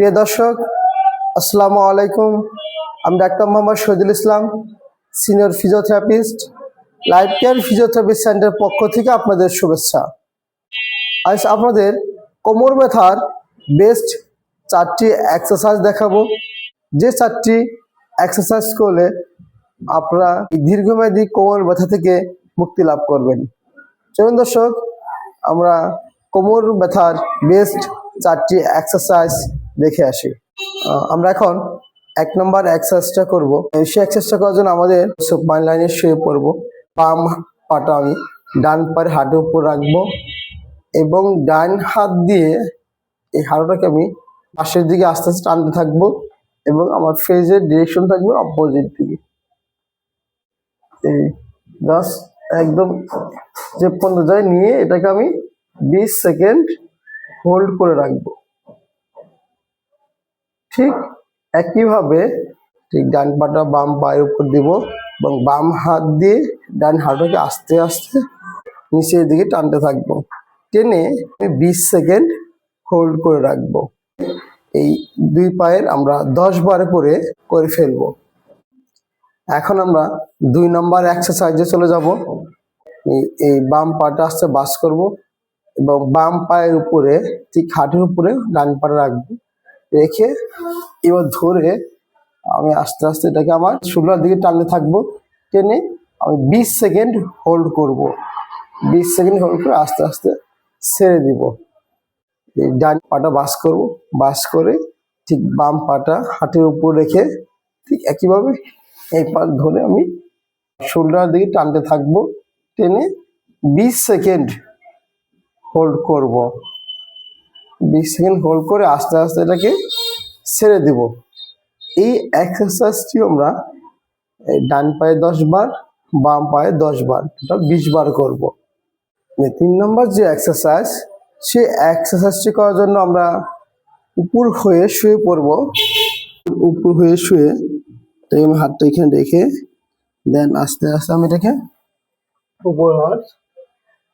প্রিয় দর্শক, আসসালামু আলাইকুম। আমি doctor Mohammad Shahidul Islam, senior physiotherapist, life care physiotherapy centre পক্ষ থেকে আপনাদের শুভেচ্ছা। আজ আপনাদের কোমর ব্যথার বেস্ট চারটি এক্সারসাইজ দেখাবো। যে চারটি এক্সারসাইজ করলে আপনারা দীর্ঘমেয়াদী কোমর ব্যথা থেকে মুক্তি লাভ করবেন। চলুন দর্শক, আমরা কোমর ব্যথার বেস্ট চারটি এক্সারসাইজ দেখে আসি। আমরা এখন এক নম্বর এক্সারসাইজটা করব। সেই এক্সারসাইজটা করার জন্য আমাদের সুপার লাইনে শুয়ে পড়ব। বাম পাটা আমি ডান পায়ের হাঁটুর উপর রাখব এবং ডান হাত দিয়ে এই হাঁটুটাকে আমি পাশের দিকে আস্তে আস্তে টানতে থাকব এবং আমার ফেজের ডিরেকশন থাকবে অপোজিট দিকে। এই জাস্ট একদম যে পর্যন্ত যায় নিয়ে এটাকে আমি বিশ সেকেন্ড হোল্ড করে রাখব। ঠিক একইভাবে ঠিক ডান পাটা বাম পায়ের উপর দিব এবং বাম হাত দিয়ে ডান হাতটাকে আস্তে আস্তে নিচের দিকে টানতে থাকব। টেনে বিশ সেকেন্ড হোল্ড করে রাখব। এই দুই পায়ের আমরা দশ বার করে করে ফেলব। এখন আমরা দুই নম্বর এক্সারসাইজে চলে যাব। এই বাম পাটা আস্তে বাস করব এবং বাম পায়ের উপরে, ঠিক হাঁটুর উপরে ডান পাটা রাখব। রেখে এবার ধরে আমি আস্তে আস্তে এটাকে আমার শোল্ডার দিকে টানতে থাকব। টেনে আমি বিশ সেকেন্ড হোল্ড করব। বিশ সেকেন্ড হোল্ড করে আস্তে আস্তে ছেড়ে দিব। এই ডান পাটা বাস করব। বাস করে ঠিক বাম পাটা হাতের উপর রেখে ঠিক একইভাবে এই পা ধরে আমি শোল্ডার দিকে টানতে থাকব। টেনে বিশ সেকেন্ড হোল্ড করব। বিশ সেকেন্ড হোল্ড করে আস্তে আস্তে এটাকে ছেড়ে দিব। এই এক্সারসাইজটি আমরা ডান পায়ে দশ বার, বাম পায়ে দশ বার টোটাল বিশ বার করব। তিন নম্বর যে এক্সারসাইজ সেই এক্সারসাইজটি করার জন্য আমরা উপর হয়ে শুয়ে পড়ব। উপর হয়ে শুয়ে, তো আমি হাতটা এখানে রেখে দেন আস্তে আস্তে আমি এটাকে উপর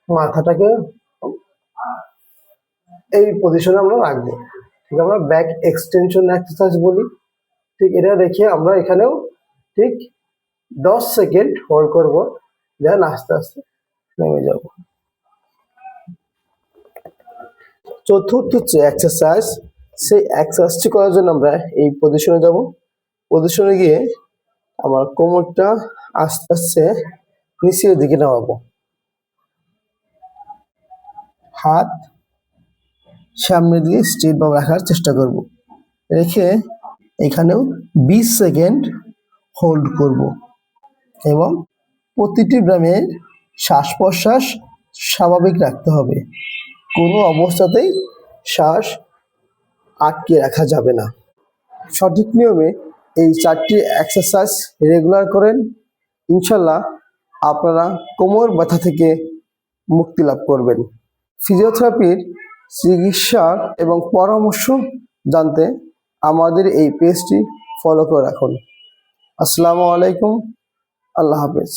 মাথাটাকে এই পজিশনে আমরা রাখব। ঠিক আমরা ব্যাক এক্সটেনশন এক্সারসাইজ বলি। ঠিক এটা রেখে আমরা এখানেও ঠিক দশ সেকেন্ড হোল্ড করব। দেন আস্তে আস্তে নেমে যাব। চতুর্থ যে এক্সারসাইজ সেই এক্সারসাইজটি করার জন্য আমরা এই পজিশনে যাব। পজিশনে গিয়ে আমার কোমরটা আস্তে আস্তে নিচের দিকে নামাবো। হাত সামনের দিয়ে স্ট্রেট ভাবে রাখার চেষ্টা করব। রেখে এখানেও বিশ সেকেন্ড হোল্ড করব এবং প্রতিটি ব্যায়ামের শ্বাস প্রশ্বাস স্বাভাবিক রাখতে হবে। কোনো অবস্থাতেই শ্বাস আটকে রাখা যাবে না। সঠিক নিয়মে এই চারটি এক্সারসাইজ রেগুলার করেন। ইনশাল্লাহ আপনারা কোমর ব্যথা থেকে মুক্তি লাভ করবেন। ফিজিওথেরাপির চিকিৎসা এবং পরামর্শ জানতে আমাদের এই পেজটি ফলো করে রাখুন। আসসালামু আলাইকুম আল্লাহ হাফেজ।